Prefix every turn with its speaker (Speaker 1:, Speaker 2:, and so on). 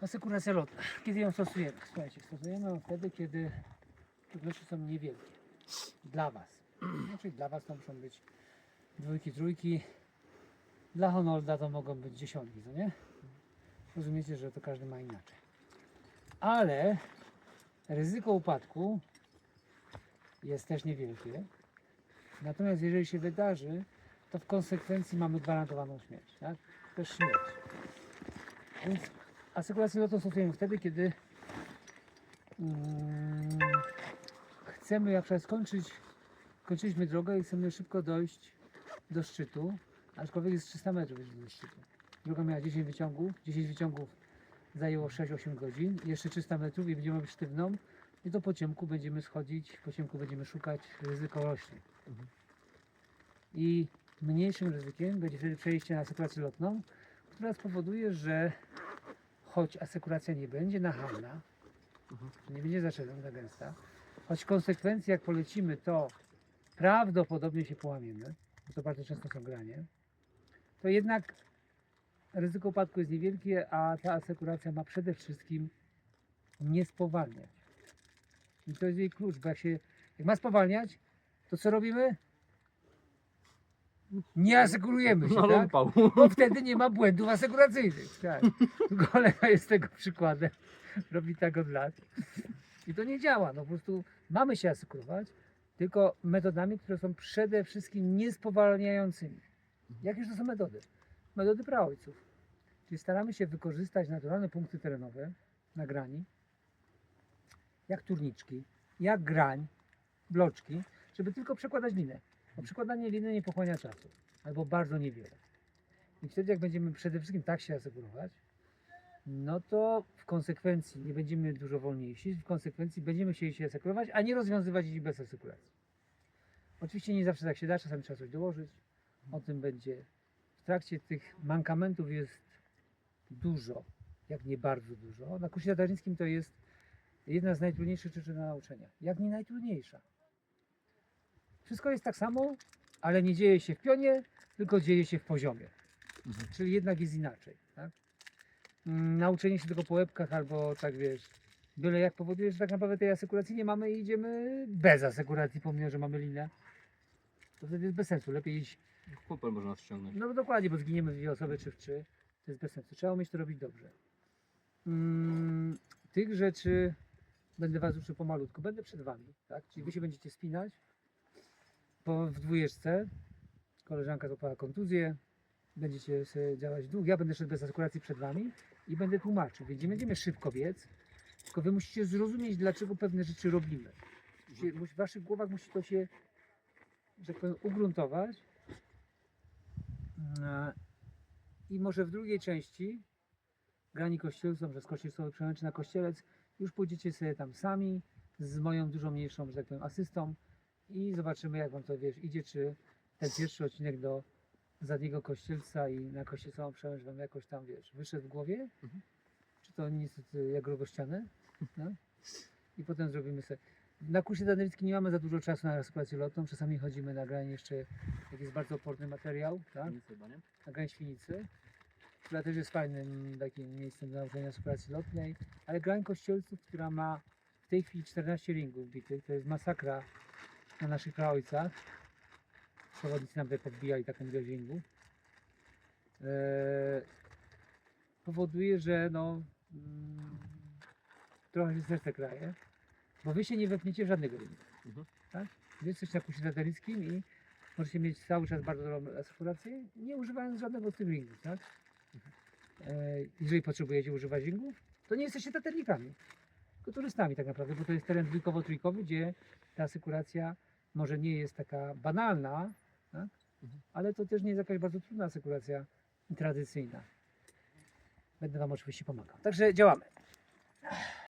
Speaker 1: Asekuracja lotna. Kiedy ją stosujemy? Słuchajcie, stosujemy ją wtedy, kiedy trudności są niewielkie. Dla Was. Znaczy dla Was to muszą być dwójki, trójki. Dla Honolda to mogą być dziesiątki, co nie? Rozumiecie, że to każdy ma inaczej. Ale ryzyko upadku jest też niewielkie. Natomiast jeżeli się wydarzy, to w konsekwencji mamy gwarantowaną śmierć. Tak? Też śmierć. Więc asekurację lotną stosujemy wtedy, kiedy mm, chcemy jak przykład skończyć, kończyliśmy drogę i chcemy szybko dojść do szczytu, aczkolwiek jest 300 metrów do szczytu. Droga miała 10 wyciągów, 10 wyciągów zajęło 6-8 godzin, jeszcze 300 metrów i będziemy robić sztywną i to po ciemku będziemy schodzić, po ciemku będziemy szukać, ryzyko rośnie. I mniejszym ryzykiem będzie wtedy przejście na asekurację lotną, która spowoduje, że choć asekuracja nie będzie nachalna, nie będzie za szybko, za gęsta, choć w konsekwencji jak polecimy, to prawdopodobnie się połamiemy, bo to bardzo często są granie, to jednak ryzyko upadku jest niewielkie, a ta asekuracja ma przede wszystkim nie spowalniać. I to jest jej klucz, bo jak się jak ma spowalniać, to co robimy? Nie asekurujemy się, tak? Bo wtedy nie ma błędów asekuracyjnych. Tak. Kolega jest tego przykładem. Robi tak od lat. I to nie działa. No po prostu mamy się asekurować, tylko metodami, które są przede wszystkim niespowalniającymi. Jakie to są metody? Metody praojców. Czyli staramy się wykorzystać naturalne punkty terenowe na grani, jak turniczki, jak grań, bloczki, żeby tylko przekładać linę. Bo przekładanie liny nie pochłania czasu, albo bardzo niewiele. I wtedy, jak będziemy przede wszystkim tak się asekurować, no to w konsekwencji nie będziemy dużo wolniejsi, w konsekwencji będziemy chcieli się asekurować, a nie rozwiązywać ich bez asekuracji. Oczywiście nie zawsze tak się da, czasami trzeba coś dołożyć. O tym będzie. W trakcie tych mankamentów jest dużo, jak nie bardzo dużo. Na kursie tataryńskim to jest jedna z najtrudniejszych rzeczy do nauczenia. Jak nie najtrudniejsza. Wszystko jest tak samo, ale nie dzieje się w pionie, tylko dzieje się w poziomie.
Speaker 2: Mhm.
Speaker 1: Czyli jednak jest inaczej. Tak? Mm, Nauczenie się tego po łebkach albo tak wiesz, byle jak powoduje, że tak naprawdę tej asekuracji nie mamy i idziemy bez asekuracji, pomimo, że mamy linę. To wtedy jest bez sensu. Lepiej iść,
Speaker 2: Kupel można nas ściągnąć.
Speaker 1: no dokładnie, bo zginiemy w dwie osoby czy w trzy. To jest bez sensu. Trzeba umieć to robić dobrze. Mm, tych rzeczy będę was uczył pomalutku. Będę przed wami, tak? Czyli wy się będziecie spinać po, w dwójeczce. Koleżanka złapała kontuzję. Będziecie sobie działać dół. Ja będę szedł bez asekuracji przed wami i będę tłumaczył. Więc nie będziemy szybko biec, tylko wy musicie zrozumieć, dlaczego pewne rzeczy robimy. W waszych głowach musi to się, że tak powiem, ugruntować. E, I może w drugiej części grani kościelcom, że z kościelcowy przemęczy na kościelec, już pójdziecie sobie tam sami z moją dużo mniejszą, że tak powiem, asystą i zobaczymy jak wam to wiesz, idzie, czy ten pierwszy odcinek do zadniego kościelca i na kościelcową przemęcz wam jakoś tam wiesz, wyszedł w głowie,
Speaker 2: Mhm.
Speaker 1: czy to niestety jak rogościane, no? i potem zrobimy sobie. Na kursie danowickim nie mamy za dużo czasu na asekurację lotną, czasami chodzimy na granie jeszcze, jak jest bardzo oporny materiał, tak? Na grań Świnicy, która też jest fajnym takim miejscem do nauczania asekuracji lotnej, ale grań Kościelców, która ma w tej chwili 14 ringów bitych, to jest masakra na naszych praojcach. Przewodnicy nam tutaj podbijali taką ringów. Eee, powoduje, że no mm, trochę się serce kraje, bo wy się nie wepniecie w żadnego ringu.
Speaker 2: Mhm.
Speaker 1: Tak? Wy jesteście na kursie tataryckim i możecie mieć cały czas bardzo dobrą asekurację, nie używając żadnego z tych ringów, tak? E, jeżeli potrzebujecie używać ringów, to nie jesteście taternikami, turystami tak naprawdę, bo to jest teren dwójkowo-trójkowy, gdzie ta asekuracja może nie jest taka banalna, tak? Ale to też nie jest jakaś bardzo trudna asekuracja tradycyjna. Będę Wam oczywiście pomagał. Także działamy.